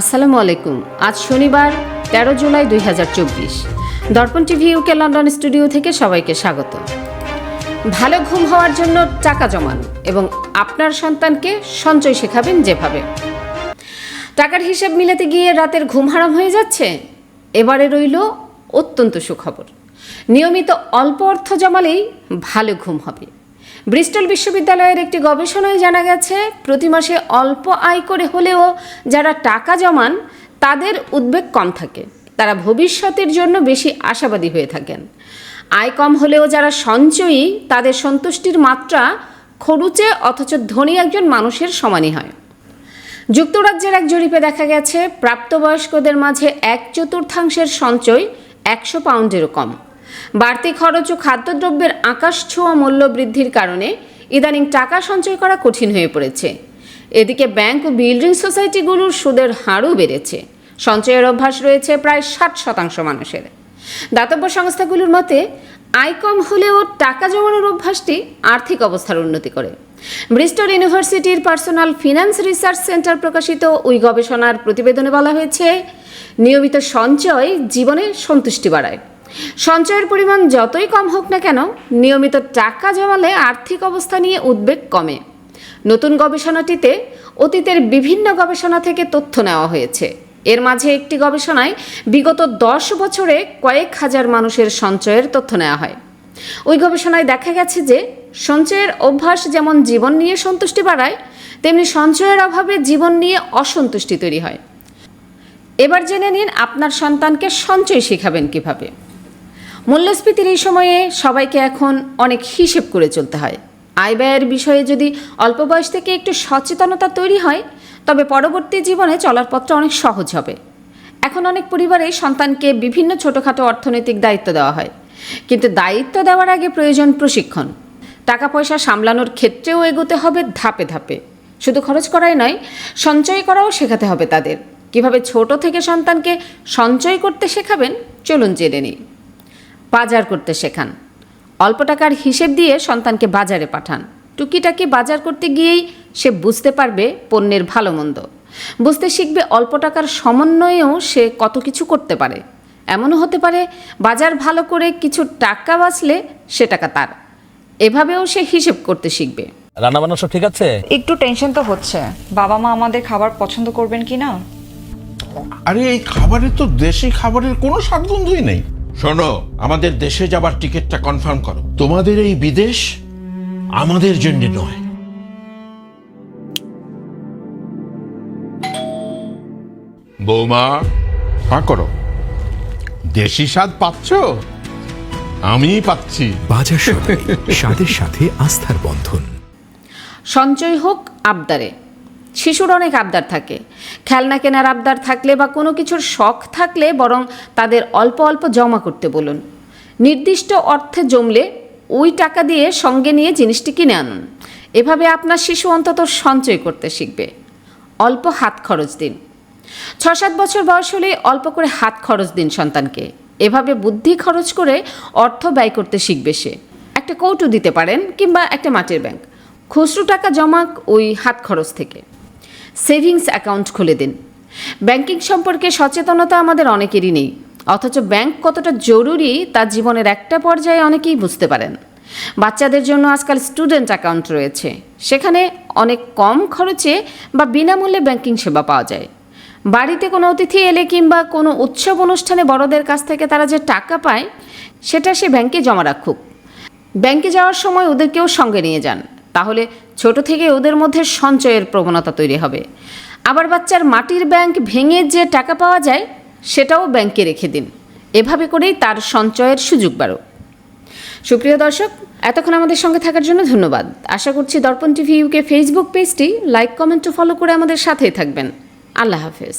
আসসালামু আলাইকুম। আজ শনিবার, তেরো জুলাই দুই হাজার চব্বিশ। দর্পণ টিভি ইউকে লন্ডন স্টুডিও থেকে সবাইকে স্বাগত। ভালো ঘুম হওয়ার জন্য টাকা জমান এবং আপনার সন্তানকে সঞ্চয় শেখাবেন যেভাবে। টাকার হিসাব মিলাতে গিয়ে রাতের ঘুম হারাম হয়ে যাচ্ছে, এবারে রইল অত্যন্ত সুখবর। নিয়মিত অল্প অর্থ জমালেই ভালো ঘুম হবে। ব্রিস্টল বিশ্ববিদ্যালয়ের একটি গবেষণায় জানা গেছে, প্রতি মাসে অল্প আয় করে হলেও যারা টাকা জমান, তাদের উদ্বেগ কম থাকে। তারা ভবিষ্যতের জন্য বেশি আশাবাদী হয়ে থাকেন। আয় কম হলেও যারা সঞ্চয়ী, তাদের সন্তুষ্টির মাত্রা খরুচে অথচ ধনী একজন মানুষের সমানই হয়। যুক্তরাজ্যের এক জরিপে দেখা গেছে, প্রাপ্তবয়স্কদের মাঝে এক চতুর্থাংশের সঞ্চয় একশো পাউন্ডেরও কম। বাড়তি খরচ ও খাদ্যদ্রব্যের আকাশ ছোঁয়া মূল্য বৃদ্ধির কারণে ইদানিং টাকা সঞ্চয় করা কঠিন হয়ে পড়েছে। এদিকে ব্যাংক ও বিল্ডিং সোসাইটিগুলোর সুদের হারও বেড়েছে। সঞ্চয়ের অভ্যাস রয়েছে প্রায় ষাট শতাংশ মানুষের। দাতব্য সংস্থাগুলোর মতে, আয় কম হলেও টাকা জমানোর অভ্যাসটি আর্থিক অবস্থার উন্নতি করে। ব্রিস্টল ইউনিভার্সিটির পার্সোনাল ফিনান্স রিসার্চ সেন্টার প্রকাশিত ওই গবেষণার প্রতিবেদনে বলা হয়েছে, নিয়মিত সঞ্চয় জীবনে সন্তুষ্টি বাড়ায়। সঞ্চয়ের পরিমাণ যতই কম হোক না কেন, নিয়মিত টাকা জমালে আর্থিক অবস্থা নিয়ে উদ্বেগ কমে। নতুন গবেষণাটিতে অতীতের বিভিন্ন গবেষণা থেকে তথ্য নেওয়া হয়েছে। এর মাঝে একটি গবেষণায় বিগত দশ বছরে কয়েক হাজার মানুষের সঞ্চয়ের তথ্য নেওয়া হয়। ওই গবেষণায় দেখা গেছে যে, সঞ্চয়ের অভ্যাস যেমন জীবন নিয়ে সন্তুষ্টি বাড়ায়, তেমনি সঞ্চয়ের অভাবে জীবন নিয়ে অসন্তুষ্টি তৈরি হয়। এবার জেনে নিন আপনার সন্তানকে সঞ্চয় শেখাবেন কীভাবে। মূল্যস্ফীতির এই সময়ে সবাইকে এখন অনেক হিসেব করে চলতে হয়। আয় ব্যয়ের বিষয়ে যদি অল্প বয়স থেকে একটু সচেতনতা তৈরি হয়, তবে পরবর্তী জীবনে চলার পথটা অনেক সহজ হবে। এখন অনেক পরিবারে সন্তানকে বিভিন্ন ছোটোখাটো অর্থনৈতিক দায়িত্ব দেওয়া হয়। কিন্তু দায়িত্ব দেওয়ার আগে প্রয়োজন প্রশিক্ষণ। টাকা পয়সা সামলানোর ক্ষেত্রেও এগোতে হবে ধাপে ধাপে। শুধু খরচ করাই নয়, সঞ্চয় করাও শেখাতে হবে তাদের। কীভাবে ছোট থেকে সন্তানকে সঞ্চয় করতে শেখাবেন, চলুন জেনে নিই। বাজার করতে শেখান। অল্প টাকার হিসেব দিয়ে সন্তানকে বাজারে পাঠান। টুকিটাকি বাজার করতে গিয়েই সে বুঝতে পারবে পণ্যের ভালো মন্দ। বুঝতে শিখবে অল্প টাকার সমন্বয়েও সে কত কিছু করতে পারে। এমনও হতে পারে বাজার ভালো করে কিছু টাকা বাঁচলে সে টাকা তার। এভাবেও সে হিসেব করতে শিখবে। রান্না বান্না সব ঠিক আছে? একটু টেনশন তো হচ্ছে। বাবা মা আমাদের খাবার পছন্দ করবেন কি না? আরে এই খাবারে তো দেশি খাবারের কোনো স্বাদগন্ধই নেই। শোনো আমাদের দেশে যাবার টিকিটটা কনফার্ম করো। তোমাদের এই বিদেশ আমাদের জন্য নয়। বৌমা হা করো। দেশি স্বাদ পাচ্ছ? আমি পাচ্ছি। বাজার সদাই স্বাদের সাথে আস্থার বন্ধন। সঞ্চয় হোক আবদারে। শিশুর অনেক আবদার থাকে। খেলনা কেনার আবদার থাকলে বা কোনো কিছুর শখ থাকলে বরং তাদের অল্প অল্প জমা করতে বলুন। নির্দিষ্ট অর্থে জমলে ওই টাকা দিয়ে সঙ্গে নিয়ে জিনিসটি কিনে আনুন। এভাবে আপনার শিশু অন্তত সঞ্চয় করতে শিখবে। অল্প হাত খরচ দিন। ছ সাত বছর বয়স হলে অল্প করে হাত খরচ দিন সন্তানকে। এভাবে বুদ্ধি খরচ করে অর্থ ব্যয় করতে শিখবে সে। একটা কৌটু দিতে পারেন কিংবা একটা মাটির ব্যাংক। খুচরো টাকা জমা ওই হাত খরচ থেকে। সেভিংস অ্যাকাউন্ট খুলে দিন। ব্যাংকিং সম্পর্কে সচেতনতা আমাদের অনেকেরই নেই। অথচ ব্যাংক কতটা জরুরি তা জীবনের একটা পর্যায়ে অনেকেই বুঝতে পারেন। বাচ্চাদের জন্য আজকাল স্টুডেন্ট অ্যাকাউন্ট রয়েছে। সেখানে অনেক কম খরচে বা বিনামূল্যে ব্যাংকিং সেবা পাওয়া যায়। বাড়িতে কোনো অতিথি এলে কিংবা কোনো উৎসব অনুষ্ঠানে বড়দের কাছ থেকে তারা যে টাকা পায়, সেটা সে ব্যাংকে জমা রাখুক। ব্যাংকে যাওয়ার সময় ওদেরকেও সঙ্গে নিয়ে যান। তাহলে ছোট থেকে ওদের মধ্যে সঞ্চয়ের প্রবণতা তৈরি হবে। আবার বাচ্চার মাটির ব্যাংক ভেঙে যে টাকা পাওয়া যায়, সেটাও ব্যাংকে রেখে দিন। এভাবে করেই তার সঞ্চয়ের সুযোগ বাড়ো সুপ্রিয় দর্শক, এতক্ষণ আমাদের সঙ্গে থাকার জন্য ধন্যবাদ। আশা করছি দর্পণ টিভি ইউকে ফেসবুক পেজটি লাইক কমেন্ট ও ফলো করে আমাদের সাথেই থাকবেন। আল্লাহ হাফেজ।